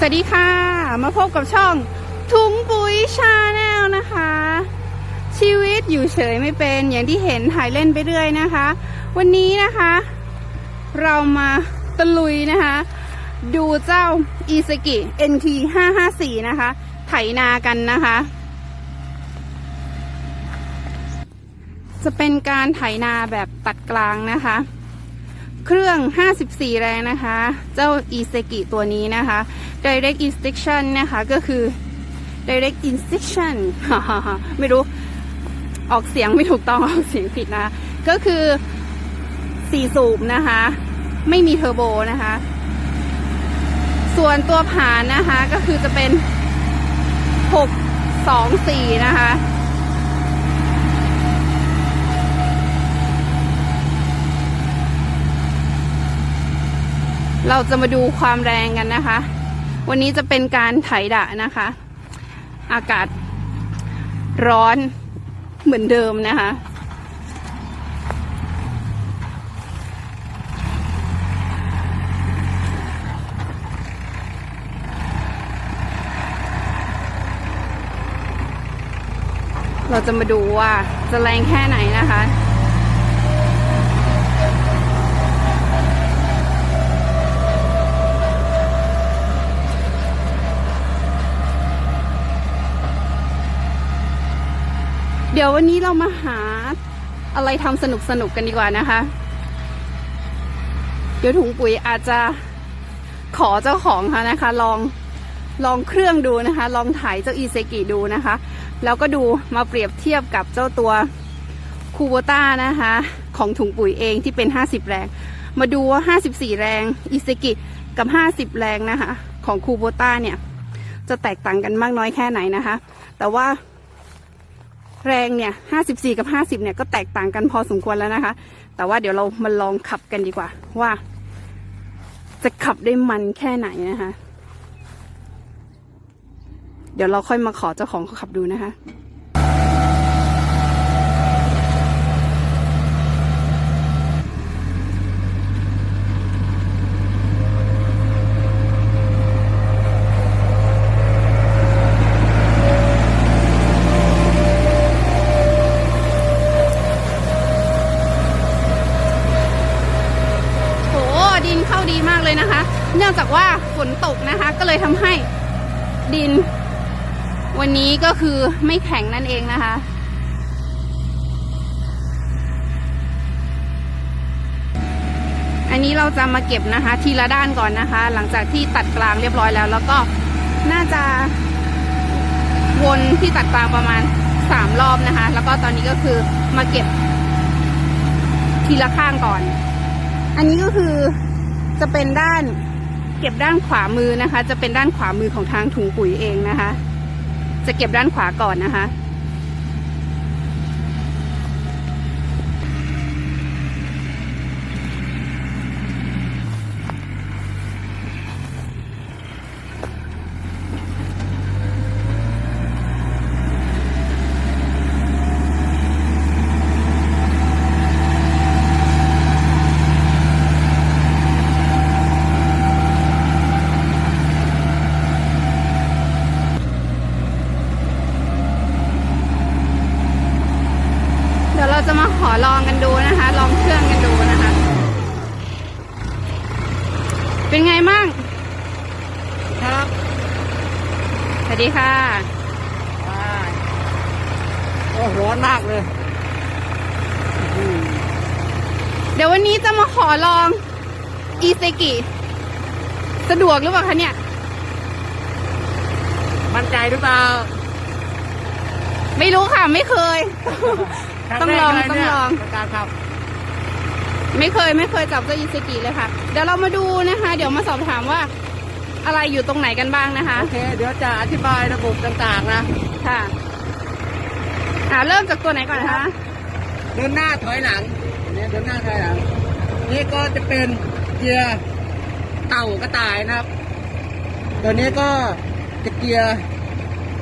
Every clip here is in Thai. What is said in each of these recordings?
สวัสดีค่ะ มาพบกับช่องถุงปุ๋ยชาแนลนะคะ ชีวิตอยู่เฉยไม่เป็นอย่างที่เห็นถ่ายเล่นไปเรื่อยนะคะ วันนี้นะคะ เรามาตะลุยนะคะ ดูเจ้าอีซ k กิ NT 554นะคะ ไถนากันนะคะ จะเป็นการไถนาแบบตัดกลางนะคะ เครื่อง 54 แรงนะคะ เจ้า e s e k i ตัวนี้นะคะ direct instruction นะคะก็คือ direct instruction ไม่รู้ออกเสียงไม่ถูกต้องออกเสียงผิดนะะก็คือ4สูบนะคะ ไม่มีเทอร์โบนะคะ ส่วนตัวผ่านนะคะก็คือจะเป็น 6 2 4 นะคะ เราจะมาดูความแรงกันนะคะ วันนี้จะเป็นการไถดะนะคะ อากาศร้อนเหมือนเดิมนะคะ เราจะมาดูว่าจะแรงแค่ไหนนะคะ ดี๋ยววันนี้เรามาหาอะไรทำสนุกสนุกๆกันดีกว่านะคะ เดี๋ยวถุงปุ๋ยอาจจะขอเจ้าของค่ะนะคะ ลองลองเครื่องดูนะคะ ลองถ่ายเจ้าอีเซกิดูนะคะ แล้วก็ดูมาเปรียบเทียบกับเจ้าตัวคูโบต้านะคะ ของถุงปุ๋ยเองที่เป็น 50 แรง มาดูว่า 54 แรงอีเซกิกับ 50 แรงนะคะ ของคูโบต้าเนี่ย จะแตกต่างกันมากน้อยแค่ไหนนะคะ แต่ว่า แรงเนี่ย54กับ50เนี่ยก็แตกต่างกันพอสมควรแล้วนะคะ แต่ว่าเดี๋ยวเรามาลองขับกันดีกว่า ว่า จะขับได้มันแค่ไหนนะคะ เดี๋ยวเราค่อยมาขอเจ้าของเขาขับดูนะคะ โหดินเข้าดีมากเลยนะคะ เนื่อง จากว่าฝนตกนะคะ ก็เลยทำให้ดิน วันนี้ก็คือไม่แข็งนั่นเองนะคะ อันนี้เราจะมาเก็บนะคะ ทีละด้านก่อนนะคะ หลังจากที่ตัดกลางเรียบร้อยแล้ว แล้วก็น่าจะวนที่ตัดกลางประมาณสามรอบนะคะ แล้วก็ตอนนี้ก็คือมาเก็บทีละข้างก่อน อันนี้ก็คือจะเป็นด้าน เก็บด้านขวามือนะคะ จะเป็นด้านขวามือของทางถุงปุ๋ยเองนะคะ จะเก็บด้านขวาก่อนนะคะ เดี๋ยวเราจะมาขอลองกันดูนะคะ ลองเครื่องกันดูนะคะ เป็นไงมั่งครับ สวัสดีค่ะโอ้โหร้อนมากเลย เดี๋ยววันนี้จะมาขอลอง อีเซกิ สะดวกหรือเปล่าคะเนี่ย มั่นใจหรือเปล่า ไม่รู้ค่ะ ไม่เคย ต้องลองครั้แรกต้องลองในการขับ ไม่เคยไม่เคยจับเจ้าอีเซกิเลยค่ะ เดี๋ยวเรามาดูนะคะ เดี๋ยวมาสอบถามว่าอะไรอยู่ตรงไหนกันบ้างนะคะ โอเค เดี๋ยวจะอธิบายระบบต่างๆนะค่ะอ่าเริ่มจากตัวไหนก่อนคะเดินหน้าถอยหลังเนี่ยเดินหน้าถอยหลัง นี่ก็จะเป็นเกียร์เต่ากระต่ายนะครับ ตัวนี้ก็จะเกียร์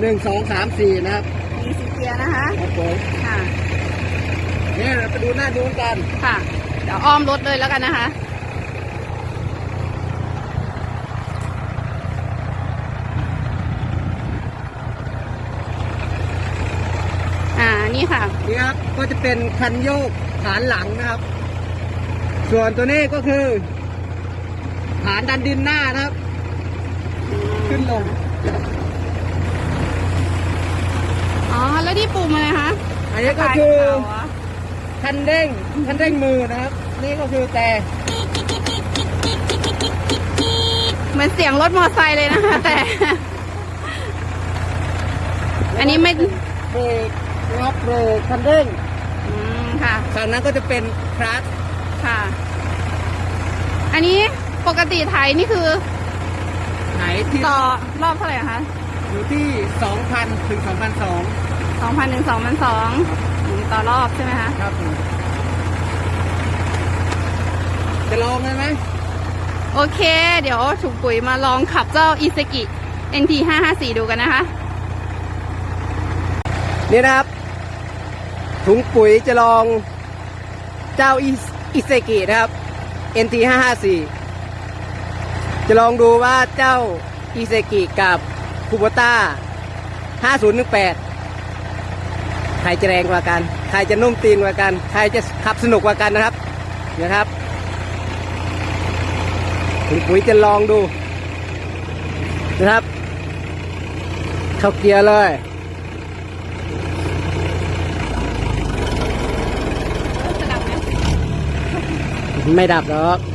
หนึ่งสองสามสี่นะครับมีสีเกียร์นะคะครับผมค่ะนี่เราไปดูหน้าดูกัน ค่ะ เดี๋ยวอ้อมรถเลยแล้วกันนะคะ อ่า นี่ค่ะ นี่ครับ ก็จะเป็นคันโยกฐานหลังนะครับ ส่วนตัวนี้ก็คือ ฐานดันดินหน้านะครับ ขึ้นลง อ๋อ แล้วที่ปุ่มอะไรคะ อันนี้ก็คือ คันเร่งคันเร่งมือนะครับ นี่ก็คือแต่เหมือนเสียงรถมอเตอร์ไซค์เลยนะคะ แต่ อันนี้ไม่เบรกนะครับเบรกคันเร่งอืมค่ะฝั่งนั้นก็จะเป็นคลัตช์ค่ะ อันนี้ปกติไถนี่คือไหนที่ต่อรอบเท่าไหร่คะอยู่ที่ 2,000 ถึง 2,200 สองพันหนึ่งสองพันสอง ต่อรอบใช่ไหมคะ ครับผมจะลองเลยไหมโอเค เดี๋ยวถุงปุ๋ยมาลองขับเจ้าอิเซกิ NT 554ดูกันนะคะ นี่นะครับ ถุงปุ๋ยจะลองเจ้าอิอิเซกินะครับ NT 554จะลองดูว่าเจ้าอิเซกิกับคูโบต้า 5018 ใครจะแรงกว่ากัน ใครจะนุ่มตีนกว่ากัน ใครจะขับสนุกกว่ากันนะครับนะครับคุณปุ๋ยจะลองดูนะครับ เข้าเกียร์เลยไม่ดับหรอก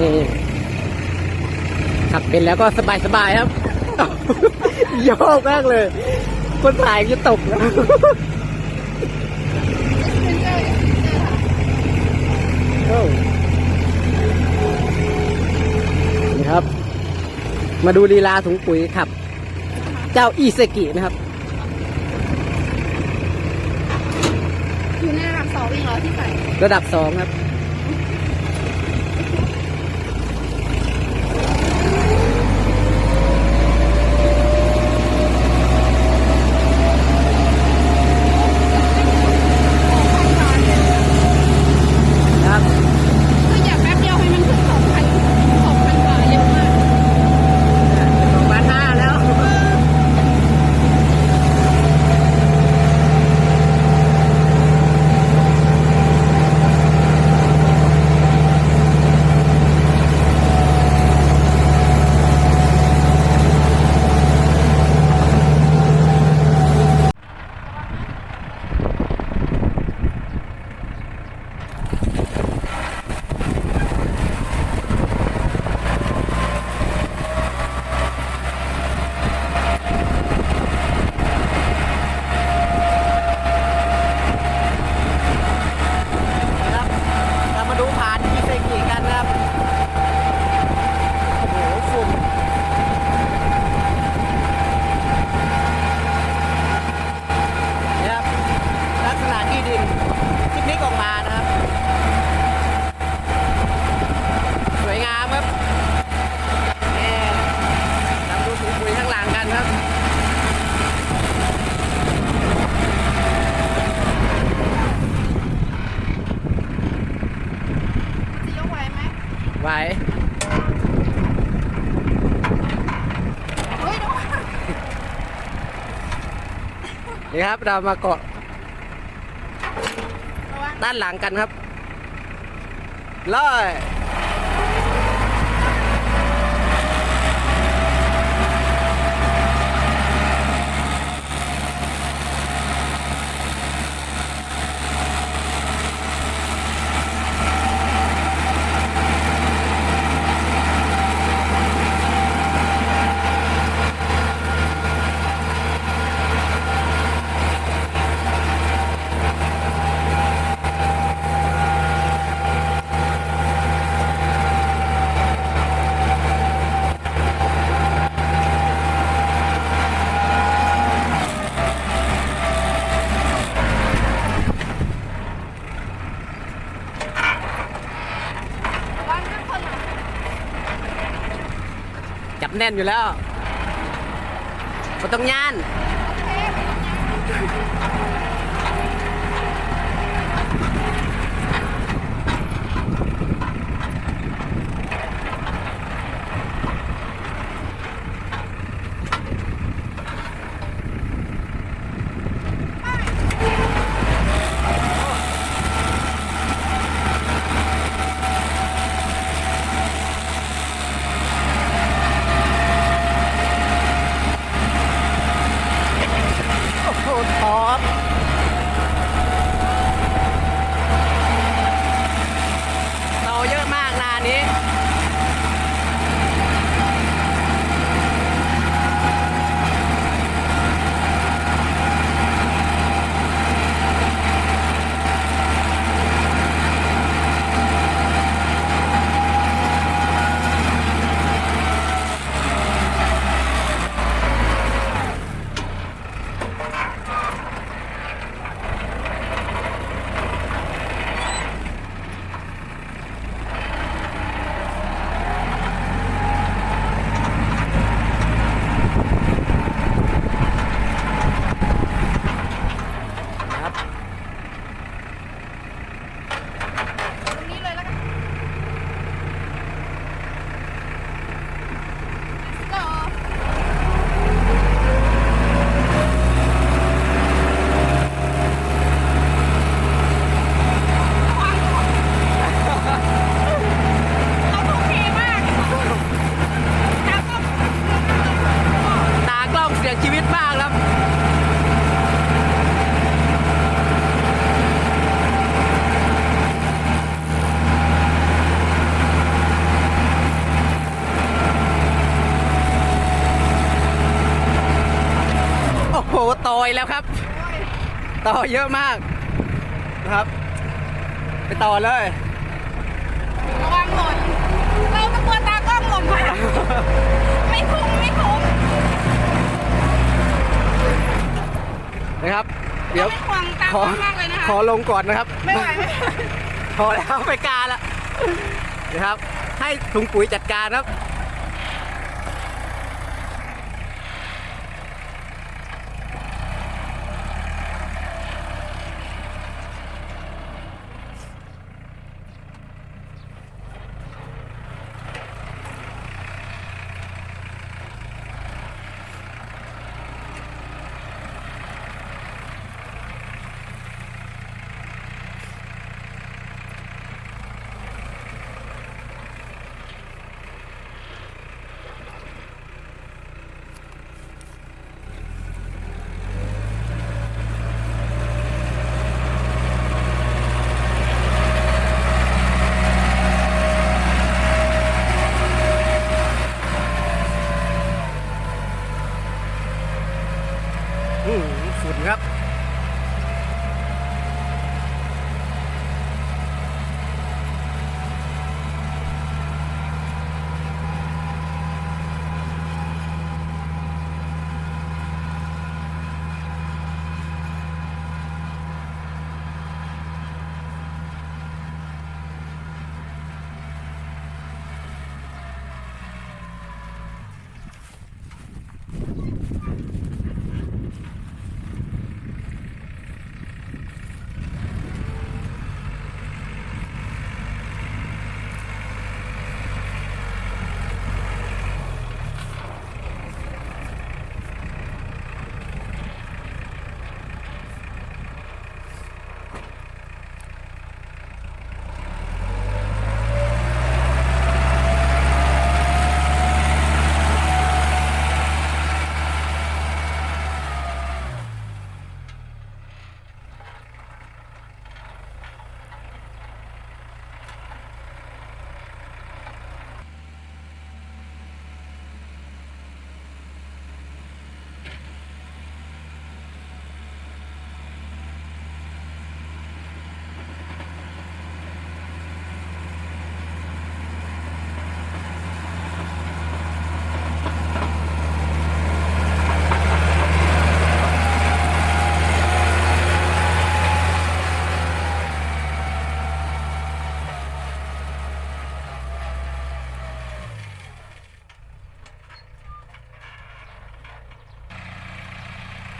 นี่ขับเป็นแล้วก็สบายสบายๆครับโยกมากเลย คนถ่ายจะตกนะโอ้นี่ครับ มาดูลีลาถุงปุ๋ยขับ เจ้าอีเซกินะครับอยู่ในระดับสองเองเหรอที่ใส่ระดับสองครับครับ นี่ครับ เรามาเกาะด้านหลังกันครับเลย แน่นอยู่แล้วก็ต้องย่าน แล้วครับ ต่อเยอะมากนะครับ ไปต่อเลยระวังหล่นเราก็กลัวตากล้องหล่นมาไม่คุ้มไม่คุ้มนะครับ เดี๋ยวไม่ห่วงตากขล้อองมากเลยนะคะขอลงก่อนนะครับ ไม่ไหวไม่ไหวพอแล้วไปกาละนะครับ ให้ถุงปุ๋ยจัดการครับ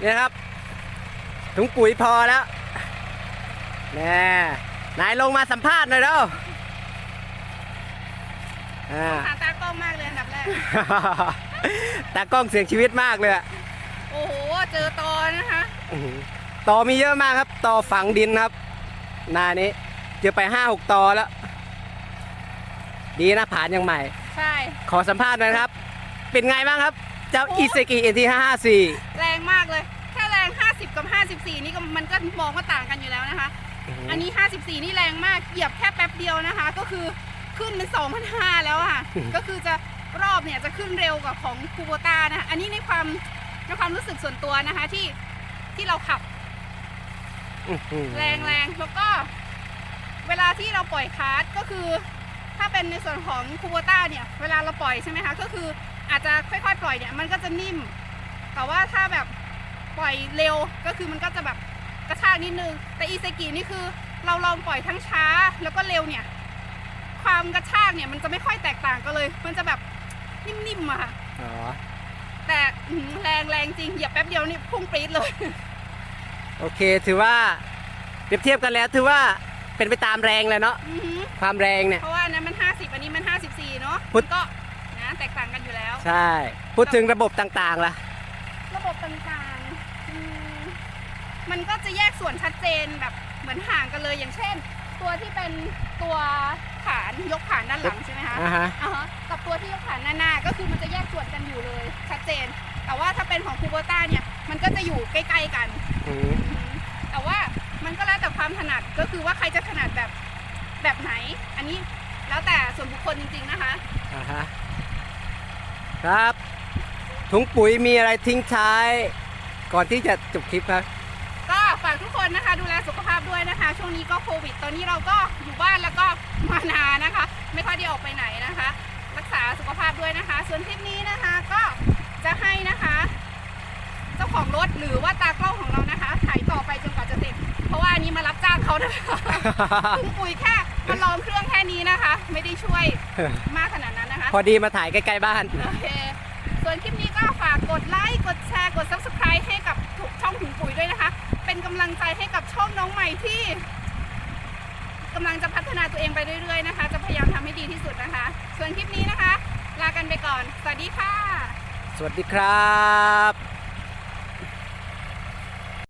นี่นะครับถุงปุ๋ยพอแล้วแน่นายลงมาสัมภาษณ์หน่อยเด้ออ่าหาตากล้องมากเลยอันดับแรก ตากล้องเสียงชีวิตมากเลยอะโอ้โห เจอตอนะคะอื้อหือต่อมีเยอะมากครับต่อฝังดินครับหนานี้เจอไปห้าหกต่อแล้ว ดีนะผ่านยังใหม่ ใช่ ขอสัมภาษณ์หน่อยนะครับ เป็นไงบ้างครับ เจ้าอิเซกิเอ็นทีห้าห้าสี่ แรงมากเลยแค่แรง 50 กับ 54 นี่ก็มันก็มองว่าต่างกันอยู่แล้วนะคะ อันนี้ 54 นี่แรงมากเหยียบแค่แป๊บเดียวนะคะ ก็คือขึ้นเป็น2,500แล้วอะค่ะ ก็คือจะรอบเนี่ยจะขึ้นเร็วกว่าของคูโบต้านะคะอันนี้ในความในความรู้สึกส่วนตัวนะคะที่ที่เราขับแรงแรงแล้วก็ เวลาที่เราปล่อยคาร์ดก็คือ ถ้าเป็นในส่วนของคูโบต้าเนี่ย เวลาเราปล่อยใช่ไหมคะ ก็คืออาจจะค่อยๆ ปล่อยเนี่ยมันก็จะนิ่ม แต่ว่าถ้าแบบ ปล่อยเร็วก็คือมันก็จะแบบกระชากนิดนึง แต่อีเซกินี่คือเราลองปล่อยทั้งช้าแล้วก็เร็วเนี่ย ความกระชากเนี่ยมันจะไม่ค่อยแตกต่างกันเลย มันจะแบบนิ่มๆอะค่ะอ๋อแต่อื้อหือแรงแรงจริงเหยียบแป๊บเดียวนี่พุ่งปรี๊ดเลย โอเคถือว่าเปรียบเทียบกันแล้วถือว่าเป็นไปตามแรงเลยเนาะอือหือความแรงเนี่ย เพราะว่าอันนั้นมัน 50 อันนี้มัน 54 เนาะพุทธมันก็นะแตกต่างกันอยู่แล้ว ใช่ พูดถึงระบบต่างๆล่ะ ระบบต่างๆอืม มันก็จะแยกส่วนชัดเจนแบบเหมือนห่างกันเลยอย่างเช่น ตัวที่เป็นตัวฐานยกฐานด้านหลังใช่ไหมคะอ่าฮะ อ่าฮะกับตัวที่ยกฐานหน้าหน้าก็คือมันจะแยกส่วนกันอยู่เลย ชัดเจน แต่ว่าถ้าเป็นของคูโบต้าเนี่ยมันก็จะอยู่ใกล้ๆกัน อืมอืมแต่ว่ามันก็แล้วแต่ความถนัดก็คือว่าใครจะถนัดแบบแบบไหน อันนี้แล้วแต่ส่วนบุคคลจริง ๆนะคะ อ่าฮะครับถุงปุ๋ยมีอะไรทิ้งท้าย ก่อนที่จะจบคลิปครับก็ฝากทุกคนนะคะ ดูแลสุขภาพด้วยนะคะ ช่วงนี้ก็โควิด ตอนนี้เราก็อยู่บ้านแล้วก็มานานะคะ ไม่ค่อยได้ออกไปไหนนะคะ รักษาสุขภาพด้วยนะคะ ส่วนคลิปนี้นะคะก็จะให้นะคะ เจ้าของรถหรือว่าตากล้องของเรานะคะถ่ายต่อไปจนกว่าจะเสร็จ เพราะว่าอันนี้มารับจ้างเขานะคะถุงปุ๋ยแค่มาลองเครื่องแค่นี้นะคะ ไม่ได้ช่วยมากขนาดนั้นนะคะพอดีมาถ่ายใกล้ๆบ้านโอเคส่วนคลิปนี้ก็ฝากกดไลค์กดแชร์กด subscribe ให้กับทุกช่องถุงปุ๋ยด้วยนะคะ เป็นกำลังใจให้กับช่องน้องใหม่ที่กำลังจะพัฒนาตัวเองไปเรื่อยๆนะคะ จะพยายามทำให้ดีที่สุดนะคะ ส่วนคลิปนี้นะคะ ลากันไปก่อน สวัสดีค่ะ สวัสดีครับ